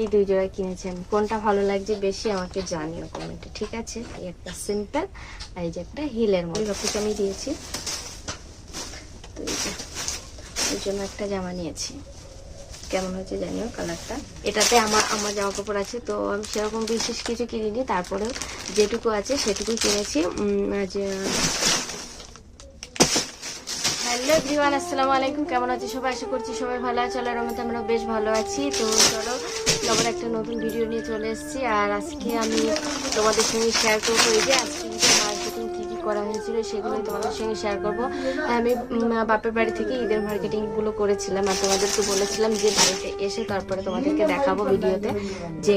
এই দুই জোড়া কিনেছি আমি। কোনটা ভালো লাগছে বেশি আমাকে জানিও কমেন্টে ঠিক আছে? এই একটা সিম্পল আর এই যে একটা হিলের মধ্যে সবকিছু আমি দিয়েছি। তো এই জন্য একটা জামা নিয়েছি। কেমন হয়েছে জানিও কালারটা এটাতে আমার আমার জামা কাপড় আছে, তো আমি সেরকম বিশেষ কিছু কিনিনি। তারপরেও যেটুকু আছে সেটুকু কিনেছি। আজ হ্যালো এভরিওয়ান আসসালামু আলাইকুম। কেমন আছে সবাই? আশা করছি সবাই ভালো আছে। আল্লাহর রহমতে আমরা বেশ ভালো আছি। তো চলো আবার একটা নতুন ভিডিও নিয়ে চলে এসেছি। আর আজকে আমি তোমাদের সঙ্গে শেয়ার করব এই যে আজকে মার্কেটিং কী কী করা হয়েছিল সেগুলো তোমাদের সঙ্গে শেয়ার করব। আমি বাপের বাড়ি থেকে ঈদের মার্কেটিংগুলো করেছিলাম আর তোমাদেরকে বলেছিলাম যে বাড়িতে এসে তারপরে তোমাদেরকে দেখাবো ভিডিওতে যে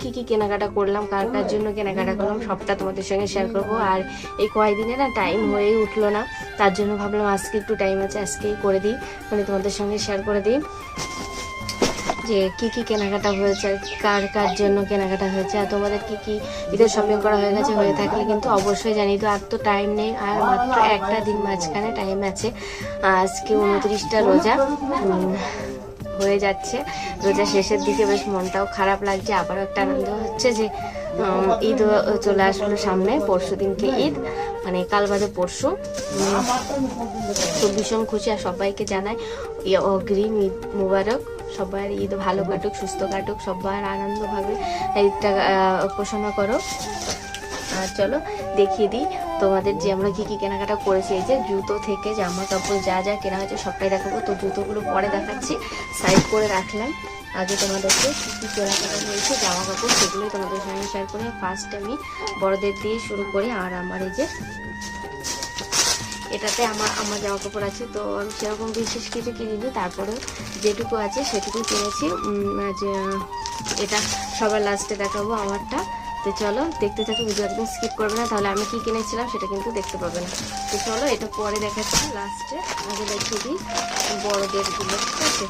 কি কি কেনাকাটা করলাম, কার কার জন্য কেনাকাটা করলাম, সবটা তোমাদের সঙ্গে শেয়ার করব। আর এই কয়েকদিনে না টাইম হয়েই উঠল না, তার জন্য ভাবলাম আজকে একটু টাইম আছে, আজকেই করে দিই মানে তোমাদের সঙ্গে শেয়ার করে দিই। যে কি কি কেনাকাটা হয়েছে, কার কার জন্য কেনাকাটা হয়েছে, আর তোমাদের কি কি ঈদের শপিং করা হয়ে গেছে, হয়ে থাকলে কিন্তু অবশ্যই জানি তো আর তো টাইম নেই, আর মাত্র একটা দিন মাঝখানে টাইম আছে। আজকে উনত্রিশটা রোজা হয়ে যাচ্ছে। রোজা শেষের দিকে বেশ মনটাও খারাপ লাগছে, আবারও একটা আনন্দ হচ্ছে যে ঈদ চলে আসলো সামনে, পরশু দিনকে ঈদ মানে কাল বাদে পরশু। তো ভীষণ খুশি, আর সবাইকে জানাই অগ্রিম ঈদ মুবারক। সবার ঈদ ভালো কাটুক, সুস্থ কাটুক, সবার আনন্দভাবে ঈদটা উপাসনা করো। আর চলো দেখিয়ে দিই তোমাদের যে আমরা কী কী কেনাকাটা করেছি। এই যে জুতো থেকে জামা কাপড় যা যা কেনা হয়েছে সবটাই দেখাবো। তো জুতোগুলো পরে দেখাচ্ছি সাইড করে রাখলাম। আগে তোমাদেরকে কী কী কেনাকাটা হয়েছে জামা কাপড় সেগুলোই তোমাদের সঙ্গে শেয়ার করে। ফার্স্ট আমি বড়দের দিয়ে শুরু করি, আর আমার এই যে এটাতে আমার আমার জামা কাপড় আছে, তো আমি সেরকম বিশেষ কিছু কিনিনি। তারপরেও যেটুকু আছে সেটুকু কিনেছি। যে এটা সবার লাস্টে দেখাবো আমারটা। তো চলো, দেখতে থাকো ভিডিও একদম স্কিপ করবে না। তাহলে আমি কি কিনেছিলাম সেটা কিন্তু দেখতে পাবে না। তো চলো, এটা পরে দেখাচ্ছি লাস্টে। আগে দেখিয়ে দিই বড়দেরগুলো, ঠিক আছে?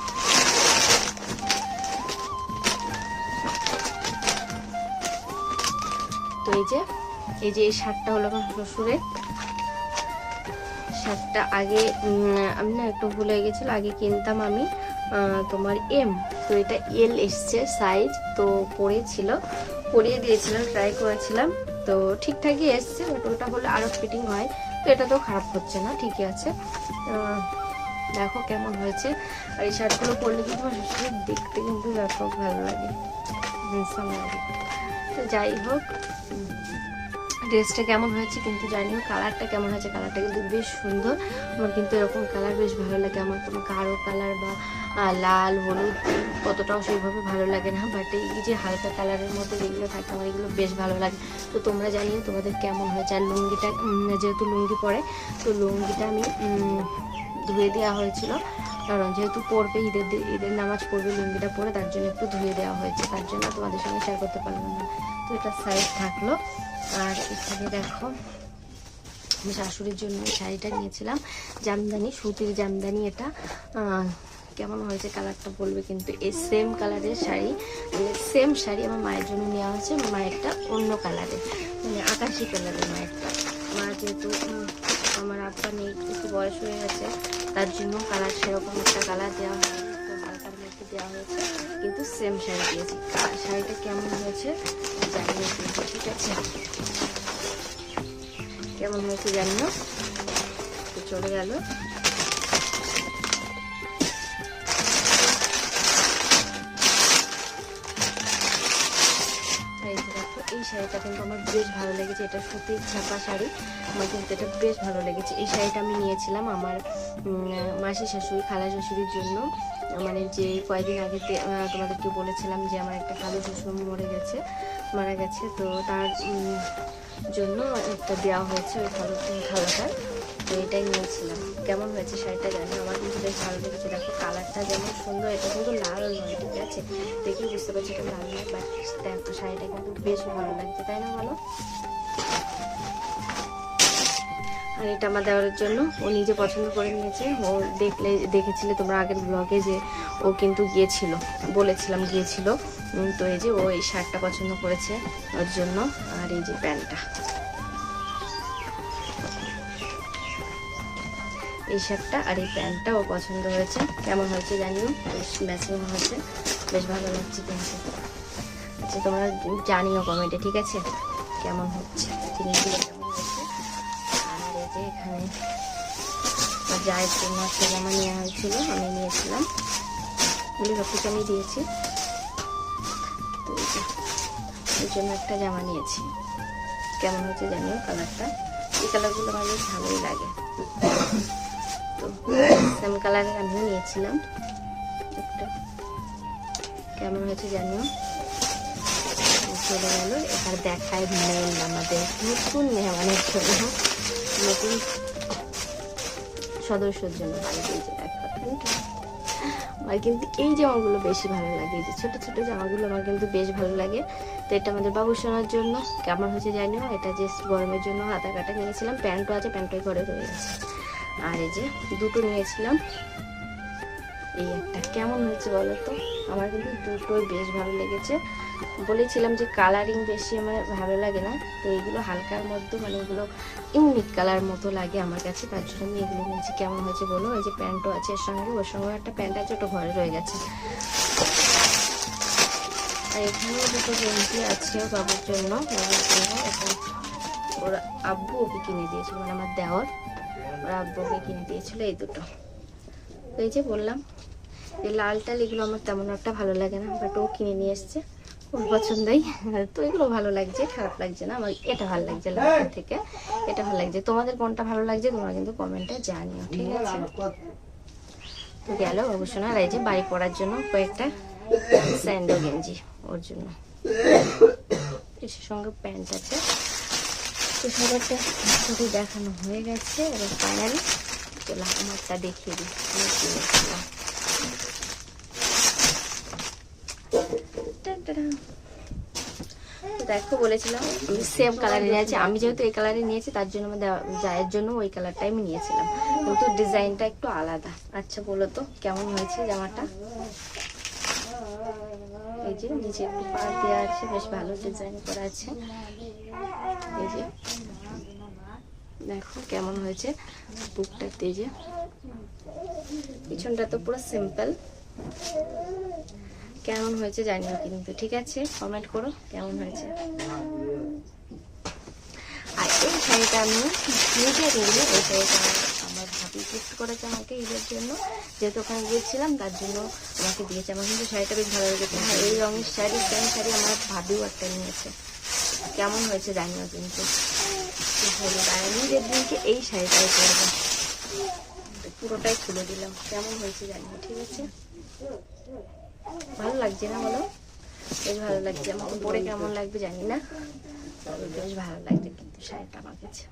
তো এই যে এই যে এই শার্টটা হলো আমার শ্বশুরের। শার্টটা আগে আমি না একটু ভুলে গেছিল, আগে কিনতাম আমি তোমার এম তো এটা এল এসছে সাইজ তো পরেছিল পরিয়ে দিয়েছিলাম ট্রাই করেছিলাম। তো ঠিকঠাকই এসছে বাট ওটা হলে আরও ফিটিং হয়। তো এটা তো খারাপ হচ্ছে না, ঠিকই আছে। দেখো কেমন হয়েছে। আর এই শার্টগুলো পরলে কিন্তু আমার দেখতে কিন্তু ব্যাপক ভালো লাগে লাগে। তো যাই হোক ড্রেসটা কেমন হয়েছে কিন্তু জানিও কালারটা কেমন হয়েছে কালারটা কিন্তু বেশ সুন্দর। আমার কিন্তু এরকম কালার বেশ ভালো লাগে। আমার কোনো গাঢ় কালার বা লাল, হলুদ, কতটাও সেইভাবে ভালো লাগে না। বাট এই যে হালকা কালারের মধ্যে যেগুলো থাকে, আমার এগুলো বেশ ভালো লাগে। তো তোমরা জানিও তোমাদের কেমন হয়েছে। আর লুঙ্গিটা যেহেতু লুঙ্গি পরে, তো লুঙ্গিটা আমি ধুয়ে দেওয়া হয়েছিল। কারণ যেহেতু পড়বে ঈদের ঈদের নামাজ পড়বে, লুঙ্গিটা পরে তার জন্য একটু ধুয়ে দেওয়া হয়েছে। তার জন্য তোমাদের সঙ্গে শেয়ার করতে পারলাম না। তো এটা সাইজ থাকল। আর এখানে দেখো, আমি শাশুড়ির জন্য শাড়িটা নিয়েছিলাম। জামদানি, সুতির জামদানি এটা। কেমন হয়েছে কালারটা বলবে কিন্তু এই সেম কালারের শাড়ি। সেম শাড়ি আমার মায়ের জন্য নেওয়া হয়েছে মায়েরটা অন্য কালারের মানে আকাশি কালারের মায়েরটা। মা যেহেতু আমার আব্বা নেই, একটু বয়স হয়ে গেছে, তার জন্য কালার সেরকম একটা কালার দেওয়া হয়নি। দেওয়া হয়েছে। কিন্তু সেম শাড়ি দিয়েছি। শাড়িটা কেমন হয়েছে জানি ঠিক আছে? কেমন হয়েছে জানি তো চলে গেল। এই শাড়িটা কিন্তু আমার বেশ ভালো লেগেছে, এটা সুতির ছাপা শাড়ি। আমার কিন্তু এটা বেশ ভালো লেগেছে। এই শাড়িটা আমি নিয়েছিলাম আমার মাসি শাশুড়ি, খালা শাশুড়ির জন্য। মানে যে কয়েকদিন আগে তোমাদেরকে বলেছিলাম যে আমার একটা খালু শ্বশুর মরে গেছে, মারা গেছে। তো তার জন্য একটা দেওয়া হয়েছে ওই খালু খালাটার। তো এটাই নিয়েছিলাম কেমন হয়েছে শাড়িটা জানি? আমার কিন্তু বেশ ভালো লেগেছে। দেখো কালারটা যেমন সুন্দর, এটা কিন্তু লাল নয় ঠিক আছে? দেখেই বুঝতে পারছি এটা লাল নয় বাট দেখো শাড়িটা কিন্তু বেশ ভালো লাগছে, তাই না বলো? আর এটা আমার দেওয়ার জন্য ও নিজে পছন্দ করে নিয়েছে। ও দেখলে, দেখেছিলে তোমরা আগের ব্লগে যে ও কিন্তু গিয়েছিল, বলেছিলাম গিয়েছিল। তো এই যে ও এই শার্টটা পছন্দ করেছে ওর জন্য, আর এই যে প্যান্টটা। এই শার্টটা আর এই প্যান্টটাও পছন্দ হয়েছে। কেমন হয়েছে জানিও? বেশ ম্যাচিং হয়েছে। বেশ ভালো লাগছে কিন্তু আচ্ছা তোমরা জানিও কমেন্টে ঠিক আছে? কেমন হচ্ছে? জিনিসগুলো কেমন হয়েছে? আর এই যে এখানে জায়ের জন্য একটা জামা নেওয়া হয়েছিল, আমি নিয়েছিলাম। এগুলো সব কিছু আমি দিয়েছি। এই জন্য একটা জামা নিয়েছি। কেমন হয়েছে জানিও কালারটা এই কালারগুলো আমার বেশ ভালোই লাগে। তো। সেম কালারের আমিও নিয়েছিলাম। একটা কেমন হয়েছে জানিও? চলে গেল। এবার দেখায় মেল আমাদের নতুন মেহমানের জন্য। নতুন সদস্যর জন্য যে আমার কিন্তু এই জামাগুলো বেশি ভালো লাগে। যে ছোট ছোট জামাগুলো আমার কিন্তু বেশ ভালো লাগে। তো এটা আমাদের বাবু সোনার জন্য। কেমন হয়েছে জানি না এটা জাস্ট গরমের জন্য হাতা কাটা নিয়েছিলাম প্যান্টও আছে প্যান্টটাই ঘরে রয়ে গেছে। আর এই যে দুটো নিয়েছিলাম। এই একটা কেমন হয়েছে বলো তো? আমার কিন্তু দুটোই বেশ ভালো লেগেছে। বলেছিলাম যে কালারিং বেশি আমার ভালো লাগে না, তো এইগুলো হালকার মধ্যে মানে এগুলো ইউনিক কালার মতো লাগে আমার কাছে, তার জন্য আমি এগুলো নিয়েছি। কেমন হয়েছে বলো? এই যে প্যান্টও আছে এর সঙ্গে, ওর সঙ্গে একটা প্যান্ট আছে, ওটা ঘরে রয়ে গেছে। আর এখানেও দুটো গেঞ্জি আছে বাবুর জন্য ওর আব্বু ওকে কিনে দিয়েছিল মানে আমার দেওয়ার। ওর আব্বু ওকে কিনে দিয়েছিল এই দুটো। এই যে বললাম, এই লাল টাল এগুলো আমার তেমন একটা ভালো লাগে না বাট ও কিনে নিয়ে এসছে। ওর পছন্দই। তো এগুলো ভালো লাগছে, খারাপ লাগছে না, আমার এটা ভালো লাগছে লালটার থেকে। এটা ভালো লাগছে। তোমাদের কোনটা ভালো লাগছে তোমরা কিন্তু কমেন্টে জানিও, ঠিক আছে? তো গেল অবশ্য না আর এই যে বাড়ি পড়ার জন্য কয়েকটা স্যান্ডো গেঞ্জি ওর জন্য। সঙ্গে প্যান্ট আছে। তো সবারটা দেখানো হয়ে গেছে। এবার ফাইনালি চলো আমারটা দেখিয়ে। তো দেখো, বলেছিলাম সেম কালারে নিয়েছি আমি যেহেতু এই কালারে নিয়েছি, তার জন্য আমার জায়ের জন্য ওই কালারটাই আমি নিয়েছিলাম। কিন্তু ডিজাইনটা একটু আলাদা। আচ্ছা বলো তো, কেমন হয়েছে জামাটা? এই যে নিচে একটু পাড় দেওয়া আছে, বেশ ভালো ডিজাইন করা আছে। এই দেখো কেমন হয়েছে বুকটাতে যে। পিছনটা তো পুরো সিম্পল কেমন হয়েছে জানিও কিন্তু, ঠিক আছে? কমেন্ট করো কেমন হয়েছে। আর এই শাড়িটা আমি নিজে কিনলে এই শাড়িটা আমার ভাবি গিফট করেছে আমাকে ঈদের জন্য। যেহেতু ওখানে গিয়েছিলাম, তার জন্য আমাকে দিয়েছে। আমার কিন্তু শাড়িটা বেশ ভালো লেগেছে। হ্যাঁ এই রঙের শাড়ি সেম শাড়ি আমার ভাবিও একটা নিয়েছে। কেমন হয়েছে জানি না, কিন্তু আমি দিনকে এই শাড়িটাই পরবো। পুরোটাই খুলে দিলাম। কেমন হয়েছে জানি না, ঠিক আছে? ভালো লাগছে না বলো? বেশ ভালো লাগছে। আমাকে পরে কেমন লাগবে জানি না। বেশ ভালো লাগছে কিন্তু শাড়িটা আমার কাছে।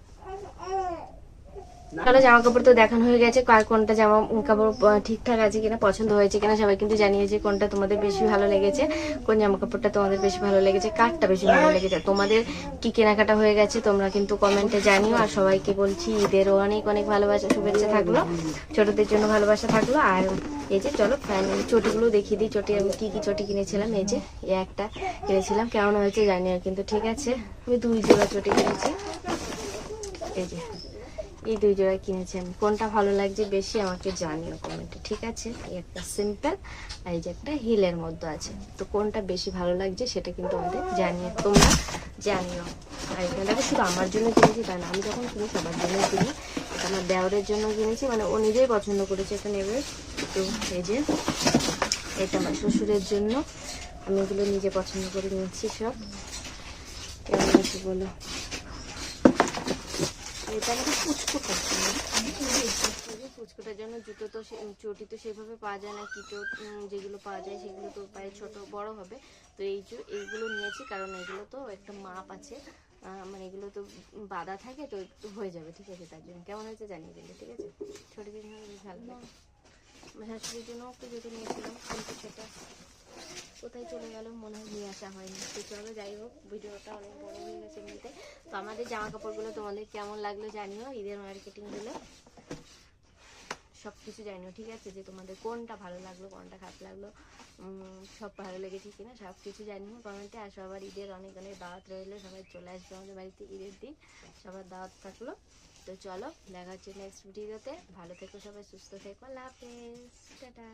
চলো জামা কাপড় তো দেখানো হয়ে গেছে, কার কোনটা জামা, কাপড় ঠিকঠাক আছে কিনা, পছন্দ হয়েছে কিনা, সবাই কিন্তু জানিয়েছে কোনটা তোমাদের বেশি ভালো লেগেছে, কোন জামা কাপড়টা তোমাদের বেশি ভালো লেগেছে, কারটা বেশি ভালো লেগেছে। তোমাদের কি কেনাকাটা হয়ে গেছে, তোমরা কিন্তু কমেন্টে জানিও, আর সবাইকে বলছি, ঈদেরও অনেক অনেক ভালোবাসা, শুভেচ্ছা থাকল, ছোটদের জন্য ভালোবাসা থাকল, আর এই যে চলো ফাইনালি চটিগুলো দেখিয়ে দিই, চটি আমি কী কী চটি কিনেছিলাম, এই যে, এই একটা কিনেছিলাম, কেমন হয়েছে জানিও কিন্তু ঠিক আছে, আমি দুই জোড়া চটি কিনেছি, এই যে। এই দুই জোড়া কিনেছি আমি। কোনটা ভালো লাগছে বেশি আমাকে জানিও কমেন্টে ঠিক আছে? এই একটা সিম্পল আর এই যে একটা হিলের মধ্যে আছে। তো কোনটা বেশি ভালো লাগছে সেটা কিন্তু আমাদের জানিয়ে তোমরা জানিও। আর এখানটাকে শুধু আমার জন্য কিনেছি না, আমি যখন কিনি সবার জন্য কিনি। এটা আমার দেওরের জন্য কিনেছি মানে ও নিজেই পছন্দ করেছে এটা নেবে তো এই যে এটা আমার শ্বশুরের জন্য। আমি এগুলো নিজে পছন্দ করে নিয়েছি সব। কেমন আছে বলো? এটা জন্য। জুতো তো চটি তো সেভাবে পাওয়া যায় না কিটো যেগুলো পাওয়া যায় সেগুলো তো পায়ে ছোট বড় হবে। তো এই যে এইগুলো নিয়েছি কারণ এগুলো তো একটা মাপ আছে। মানে এগুলো তো বাঁধা থাকে তো একটু হয়ে যাবে ঠিক আছে? তার জন্য কেমন হয়েছে জানিয়ে দেবে ঠিক আছে? ছোটদের জন্য ভালো লাগে। শাশুড়ির জন্য একটু জুতো নিয়েছিলাম কিন্তু সেটা কোথায় চলে গেল মনে হয় নিয়ে আসা হয়নি। তো চলো যাই হোক, ভিডিওটা অনেক বড় হয়ে গেছে এমনিতে। তো আমাদের জামা কাপড়গুলো তোমাদের কেমন লাগল জানিও, ঈদের মার্কেটিংগুলো সব কিছু জানিও, ঠিক আছে? যে তোমাদের কোনটা ভালো লাগল, কোনটা খারাপ লাগল সব ভালো লেগেছে কিনা সব কিছু জানিও কমেন্টে আর সবার ঈদের অনেক অনেক দাওয়াত রইল, সবাই চলে আসবে আমাদের বাড়িতে ঈদের দিন, সবার দাওয়াত থাকল। তো চলো, দেখা হচ্ছে নেক্সট ভিডিওতে। ভালো থেকো সবাই, সুস্থ থেকো লাভ টাটা।